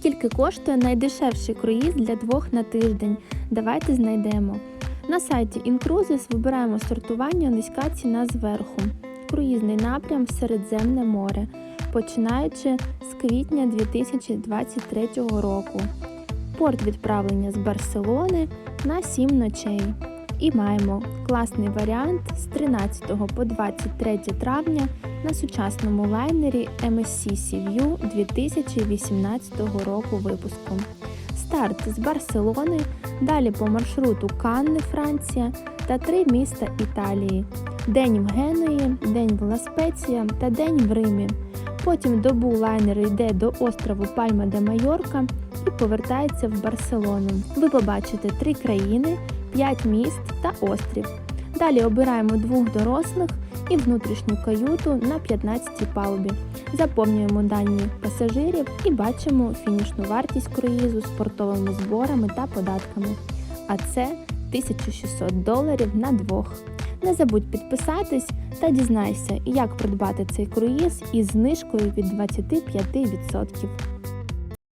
Скільки коштує найдешевший круїз для двох на тиждень? Давайте знайдемо. На сайті Incruises вибираємо сортування низька ціна зверху. Круїзний напрям Середземне море, починаючи з квітня 2023 року. Порт відправлення з Барселони на 7 ночей. І маємо класний варіант з 13 по 23 травня на сучасному лайнері MSC Sea-View 2018 року випуску. Старт з Барселони, далі по маршруту Канни, Франція та три міста Італії. День в Генуї, день в Ла-Спеція та день в Римі. Потім добу лайнер йде до острову Пальма де Майорка і повертається в Барселону. Ви побачите три країни, п'ять міст та острів. Далі обираємо двох дорослих і внутрішню каюту на 15-й палубі. Заповнюємо дані пасажирів і бачимо фінішну вартість круїзу з портовими зборами та податками. А це 1600 доларів на двох. Не забудь підписатись та дізнайся, як придбати цей круїз із знижкою від 25%.